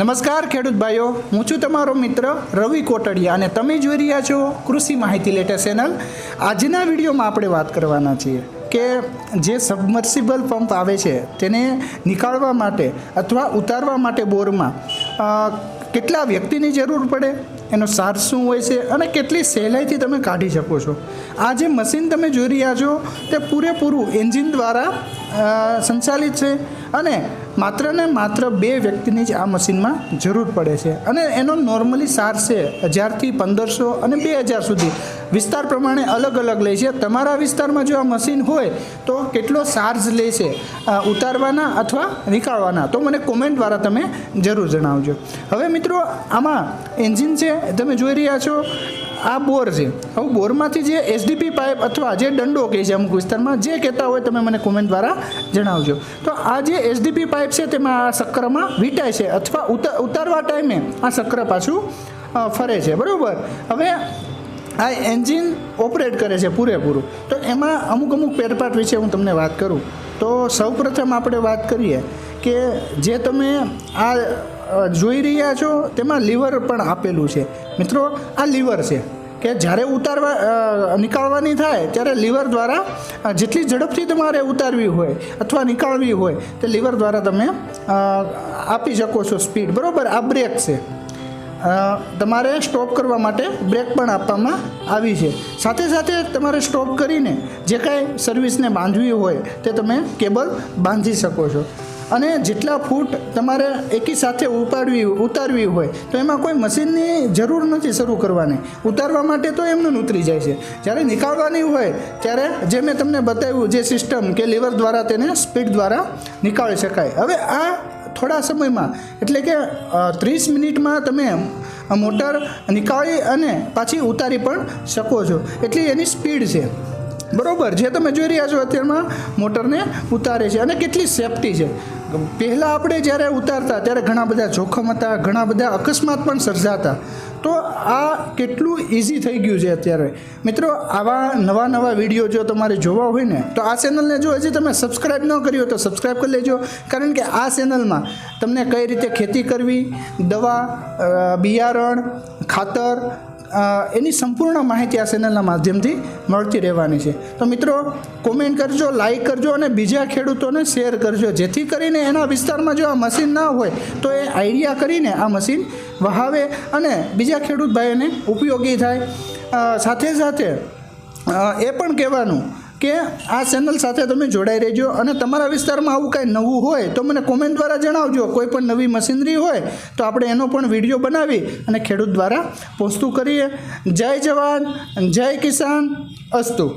નમસ્કાર ખેડૂત ભાઈઓ, હું છું તમારો મિત્ર રવિ કોટડિયા અને તમે જોઈ રહ્યા છો કૃષિ માહિતી લેટેસ્ટ ચેનલ. આજના વિડીયોમાં આપણે વાત કરવાના છીએ કે જે સબમર્સિબલ પંપ આવે છે તેને નીકાળવા માટે અથવા ઉતારવા માટે બોરમાં કેટલા વ્યક્તિની જરૂર પડે, એનો સાર શું હોય છે અને કેટલી સહેલાઈથી તમે કાઢી શકો છો. આ જે મશીન તમે જોઈ રહ્યા છો તે પૂરેપૂરું એન્જિન દ્વારા સંચાલિત છે અને માત્ર ને માત્ર બે વ્યક્તિની જ આ મશીનમાં જરૂર પડે છે. અને એનો નોર્મલી સાર છે હજારથી પંદરસો અને બે હજાર સુધી. વિસ્તાર પ્રમાણે અલગ અલગ લે છે. તમારા વિસ્તારમાં જો આ મશીન હોય તો કેટલો ચાર્જ લે છે? ઉતારવાના અથવા નીકાળવાના? તો મને કોમેન્ટ દ્વારા તમે જરૂર જણાવજો. હવે મિત્રો, આમાં એન્જિન છે. તમે જોઈ રહ્યા છો. આ બોર છે. હવે બોરમાંથી જે એસડીપી પાઇપ અથવા જે દંડો કહે છે અમુક વિસ્તારમાં, જે કહેતા હોય તમે મને કોમેન્ટ દ્વારા જણાવજો. તો આ જે એસડીપી પાઇપ છે તેમાં આ ચક્રમાં વીંટાય છે અથવા ઉતા- ઉતારવા ટાઈમે આ ચક્ર પાછું ફરે છે. બરાબર? હવે આ એન્જિન ઓપરેટ કરે છે પૂરેપૂરું. તો એમાં અમુક અમુક ફેરફાર વિશે હું તમને વાત કરું. તો સૌપ્રથમ આપણે વાત કરીએ કે જે તમે આ જોઈ રહ્યા છો, તેમાં લીવર પણ આપેલું છે. મિત્રો, આ લીવર છે કે જ્યારે ઉતારવા નીકાળવાની થાય, ત્યારે લીવર દ્વારા જેટલી ઝડપથી તમારે ઉતારવી હોય અથવા નીકાળવી હોય, તે લીવર દ્વારા તમે આપી શકો છો સ્પીડ. બરાબર? આ બ્રેક છે. તમારે સ્ટોપ કરવા માટે બ્રેક પણ આપવામાં આવી છે. સાથે સાથે તમારે સ્ટોપ કરીને જે કાંઈ સર્વિસને બાંધવી હોય, તે તમે કેબલ બાંધી શકો છો. અને જેટલા ફૂટ તમારે એકી સાથે ઉપાડવી, ઉતારવી હોય, તો એમાં કોઈ મશીનની જરૂર નથી શરૂ કરવાની. ઉતારવા માટે તો એમનું ઉતરી જાય છે. જ્યારે નીકાળવાની હોય, ત્યારે જે મેં તમને બતાવ્યું, જે સિસ્ટમ કે લીવર દ્વારા તેને સ્પીડ દ્વારા નીકાળી શકાય. હવે આ થોડા સમયમાં, એટલે કે ત્રીસ મિનિટમાં તમે મોટર નીકાળી અને પાછી ઉતારી પણ શકો છો. એટલી એની સ્પીડ છે. બરોબર, જે તમે જોઈ રહ્યા છો અત્યારમાં મોટરને ઉતારે છે અને કેટલી સેફટી છે. પહેલાં આપણે જ્યારે ઉતારતા, ત્યારે ઘણા બધા જોખમ હતા, ઘણા બધા અકસ્માત પણ સર્જાતા. તો આ કેટલું ઇઝી થઈ ગયું છે અત્યારે. મિત્રો, આવા નવા નવા વીડિયો જો તમારે જોવા હોય ને, તો આ ચેનલને જો હજી તમે સબસ્ક્રાઇબ ન કરી હોય તો સબસ્ક્રાઈબ કરી લેજો. કારણ કે આ ચેનલમાં તમને કઈ રીતે ખેતી કરવી, દવા બિયારણ, ખાતર એની સંપૂર્ણ માહિતી આ ચેનલના માધ્યમથી મળતી રહેવાની છે. તો મિત્રો કોમેન્ટ કરજો લાઈક કરજો અને બીજા ખેડૂતોને શેર કરજો. જેથી કરીને એના વિસ્તારમાં જો આ મશીન ના હોય, તો એ આઈડિયા કરીને આ મશીન વહાવે અને બીજા ખેડૂત ભાઈઓને ઉપયોગી થાય. સાથે સાથે એ પણ કહેવાનું કે આ ચેનલ સાથે તમે જોડાઈ રહેજો અને તમારા વિસ્તારમાં આવું કાંઈ નવું હોય તો મને કોમેન્ટ દ્વારા જણાવજો. કોઈ પણ નવી મશીનરી હોય તો આપણે એનો પણ વીડિયો બનાવી અને ખેડૂત દ્વારા પહોંચતું કરીએ. જય જવાન, જય કિસાન, અસ્તુ.